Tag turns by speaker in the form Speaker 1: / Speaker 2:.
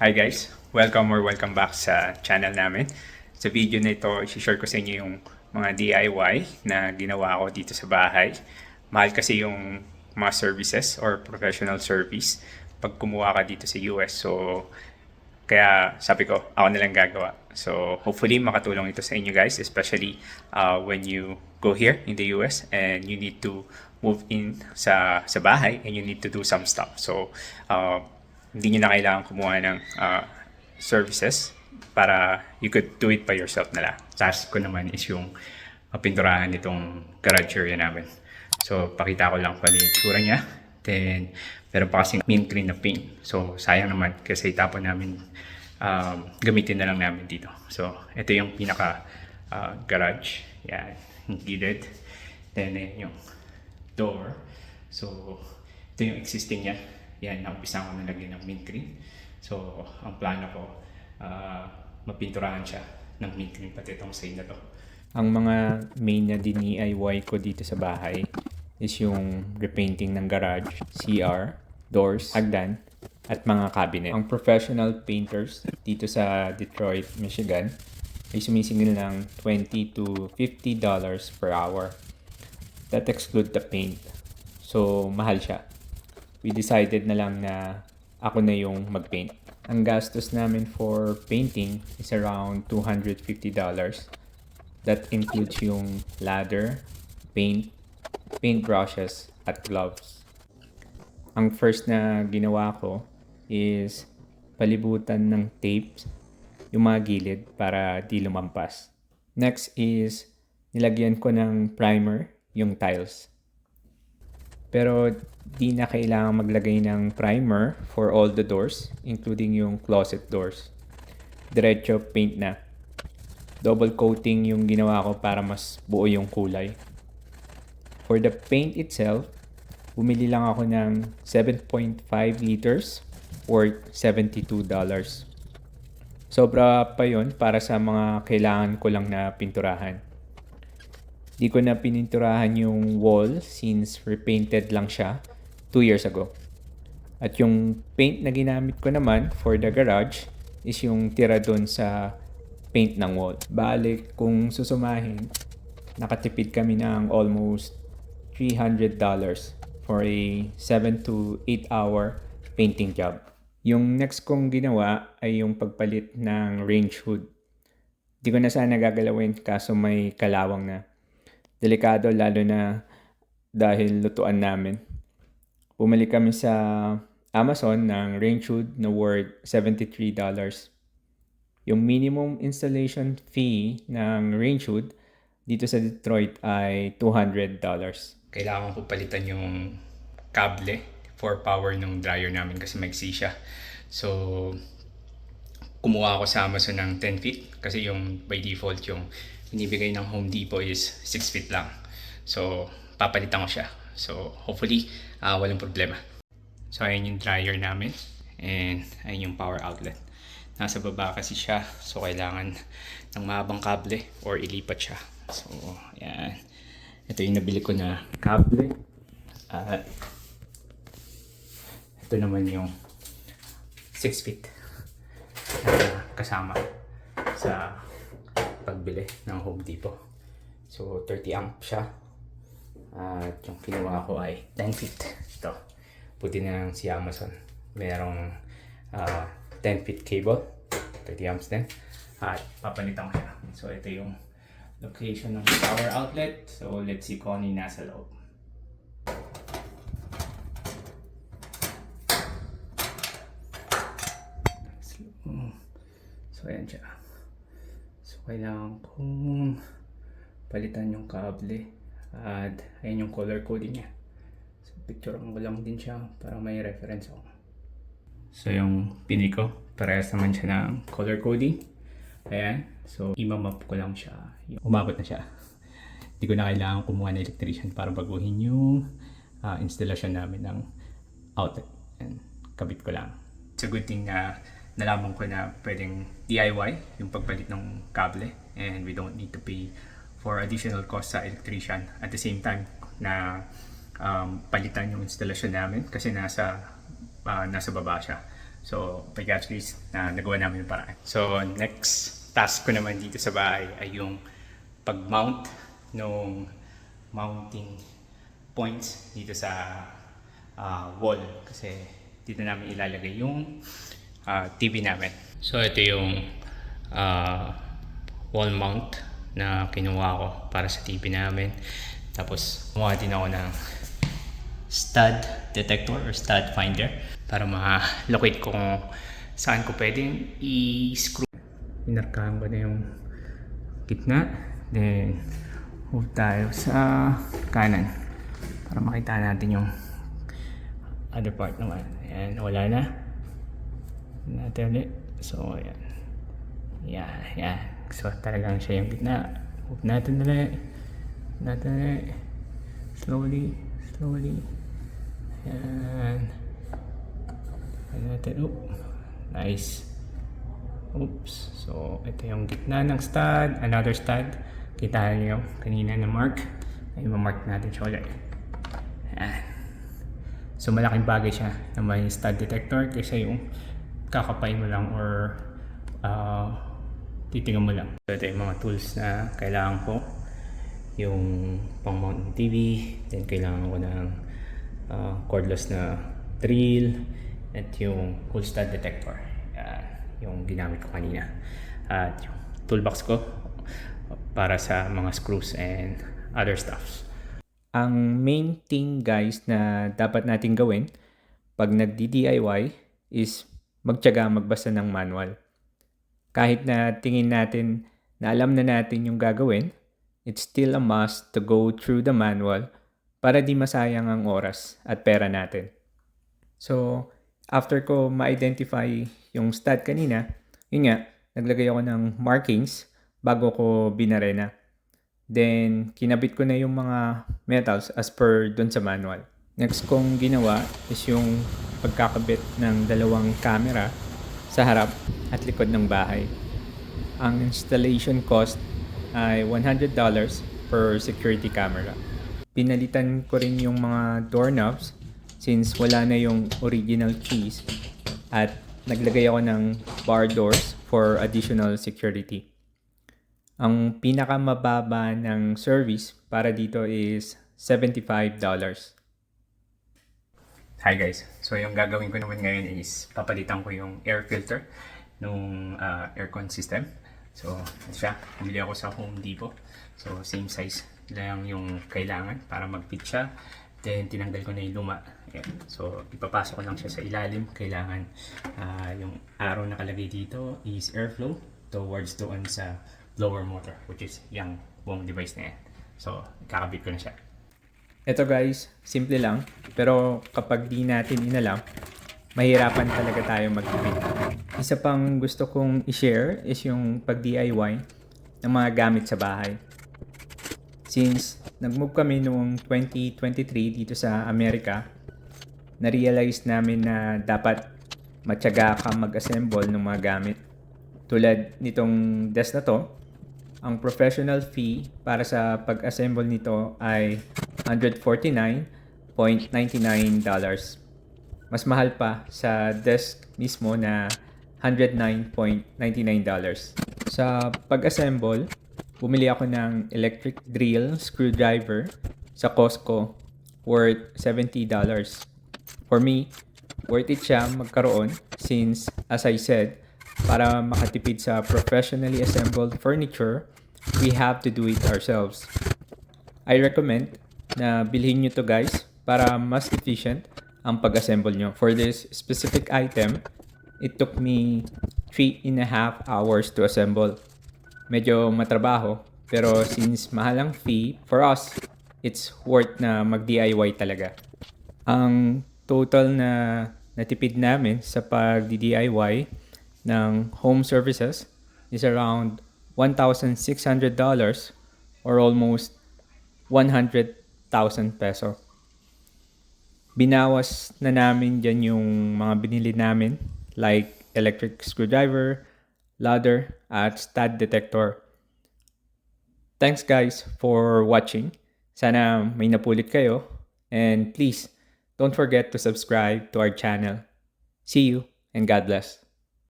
Speaker 1: Hi guys! Welcome or welcome back sa channel namin. Sa video na ito, isi-share ko sa inyo yung mga DIY na ginawa ko dito sa bahay. Mahal kasi yung mga services or professional service pag kumuha ka dito sa US. So, kaya sabi ko, ako na lang gagawa. So, hopefully makatulong ito sa inyo guys, especially uh, when you go here in the US and you need to move in sa sa bahay and you need to do some stuff. So, uh, hindi nyo na kailangan kumuha ng uh, services para you could do it by yourself na lang. Task ko naman is yung mapinturahan itong garage area namin. So, pakita ko lang kung ano yung itsura niya. Then, meron pa kasing mint green na paint. So, sayang naman kasi itapon namin um, gamitin na lang namin dito. So, ito yung pinaka uh, garage. Yan, yung gilid. Then, yung door. So, ito yung existing niya. Yan, naumpisa ko nalagyan ng mint green. So, ang plano ko, uh, mapinturahan siya ng mint green pati itong side na to. Ang mga main na DIY ko dito sa bahay is yung repainting ng garage, CR, doors, hagdan, at mga cabinet. Ang professional painters dito sa Detroit, Michigan ay sumisingil ng 20 to 50 dollars per hour. That exclude the paint. So, mahal siya. We decided na lang na ako na yung mag-paint. Ang gastos namin for painting is around $250. That includes yung ladder, paint, paint brushes, at gloves. Ang first na ginawa ko is palibutan ng tapes yung mga gilid para di lumampas. Next is nilagyan ko ng primer yung tiles. Pero di na kailangan maglagay ng primer for all the doors, including yung closet doors. Diretso paint na. Double coating yung ginawa ko para mas buo yung kulay. For the paint itself, bumili lang ako ng 7.5 liters worth $72. Sobra pa yon para sa mga kailangan ko lang na pinturahan. Di ko na pininturahan yung wall since repainted lang siya 2 years ago. At yung paint na ginamit ko naman for the garage is yung tira doon sa paint ng wall. Balik kung susumahin, nakatipid kami ng almost $300 for a 7 to 8 hour painting job. Yung next kong ginawa ay yung pagpalit ng range hood. Di ko na sana gagalawin kaso may kalawang na. Delikado lalo na dahil lutuan namin. Bumalik kami sa Amazon ng range hood na worth $73. Yung minimum installation fee ng range hood dito sa Detroit ay $200. Kailangan ko palitan yung kable for power ng dryer namin kasi maiksi siya. So, kumuha ako sa Amazon ng 10 feet kasi yung by default yung binibigay ng Home Depot is 6 feet lang. So, papalitan ko siya. So, hopefully, uh, walang problema. So, ayan yung dryer namin. And, ayan yung power outlet. Nasa baba kasi siya. So, kailangan ng mahabang kable or ilipat siya. So, ayan. Ito yung nabili ko na kable. At, ito naman yung 6 feet na kasama sa pagbili ng Home Depot. So, 30 amp siya. At yung kinuha ko ay 10 feet. Ito. Puti na lang si Amazon. Merong uh, 10 feet cable. 30 amps din. At papalitan ko siya. So, ito yung location ng power outlet. So, let's see kung ano yung nasa loob. So, ayan siya. Kailangan kong palitan yung kable. At, ayan yung color coding niya. So, picturean ko lang din siya para may reference ako. So, yung pini ko, parehas naman siya ng color coding. Ayan. So, imamap ko lang siya. Umabot na siya. Hindi ko na kailangan kumuha ng electrician para baguhin yung uh, installation namin ng outlet. And kabit ko lang. It's a good thing na nalaman ko na pwedeng DIY yung pagpalit ng kable and we don't need to pay for additional cost sa electrician at the same time na um, palitan yung installation namin kasi nasa uh, nasa baba siya So, by God's grace, na nagawa namin yung paraan. So, next task ko naman dito sa bahay ay yung pag-mount nung mounting points dito sa ah, wall. Kasi dito namin ilalagay yung ah, TV namin. So, ito yung ah, wall mount na kinuha ko para sa TV namin. Tapos, kumuha din ako ng stud detector or stud finder para ma-locate kung saan ko pwedeng i-screw. Inarkahan ko na yung gitna. Then, move tayo sa kanan para makita natin yung other part naman. Ayan, wala na. Natin ulit. So, ayan. Yan, yan. So, talagang siya yung gitna. Move natin ulit. Natin ulit. Slowly, slowly. Yan. Ayan natin. Oop. Nice. Oops. So, ito yung gitna ng stud. Another stud. Kita niyo kanina na mark. Ay, mark natin siya ulit. Ayan. So, malaking bagay siya na may stud detector kaysa yung kakapain mo lang or uh, titingnan mo lang. So, ito yung mga tools na kailangan ko. Yung pang mount ng TV. Then, kailangan ko ng uh, cordless na drill. At yung full stud detector. Yan. Yung ginamit ko kanina. At yung toolbox ko para sa mga screws and other stuffs. Ang main thing guys na dapat natin gawin pag nagdi-DIY is magtiyaga magbasa ng manual. Kahit na tingin natin na alam na natin yung gagawin, it's still a must to go through the manual para di masayang ang oras at pera natin. So, after ko ma-identify yung stud kanina, yun nga, naglagay ako ng markings bago ko binarena. Then, kinabit ko na yung mga metals as per dun sa manual. Next kong ginawa is yung pagkakabit ng dalawang camera sa harap at likod ng bahay. Ang installation cost ay $100 per security camera. Pinalitan ko rin yung mga doorknobs since wala na yung original keys at naglagay ako ng bar doors for additional security. Ang pinakamababa ng service para dito is $75. Hi guys. So yung gagawin ko naman ngayon is papalitan ko yung air filter nung uh, aircon system. So siya. Bumili ako sa Home Depot. So same size lang yung kailangan para mag-fit siya. Then tinanggal ko na yung luma. Ayan. So ipapasok ko lang siya sa ilalim. Kailangan uh, yung arrow nakalagay dito is airflow towards doon sa blower motor which is yung buong device na yan. So kakabit ko na siya. Ito guys, simple lang. Pero kapag di natin inalam, mahirapan talaga tayo magtipid. Isa pang gusto kong i-share is yung pag-DIY ng mga gamit sa bahay. Since nag-move kami noong 2023 dito sa Amerika, na-realize namin na dapat matyaga ka mag-assemble ng mga gamit. Tulad nitong desk na to, ang professional fee para sa pag-assemble nito ay $149.99. Mas mahal pa sa desk mismo na $109.99. Sa pag-assemble, bumili ako ng electric drill screwdriver sa Costco worth $70. For me, worth it siya magkaroon since, as I said, para makatipid sa professionally assembled furniture, we have to do it ourselves. I recommend na bilhin nyo to guys para mas efficient ang pag-assemble nyo. For this specific item, it took me 3 and a half hours to assemble. Medyo matrabaho, pero since mahal ang fee, for us, it's worth na mag-DIY talaga. Ang total na natipid namin sa pag-DIY ng home services is around $1,600 or almost 100,000 peso. Binawas na namin dyan yung mga binili namin like electric screwdriver, ladder, at stud detector. Thanks guys for watching. Sana may napulit kayo. And please, don't forget to subscribe to our channel. See you! and God bless.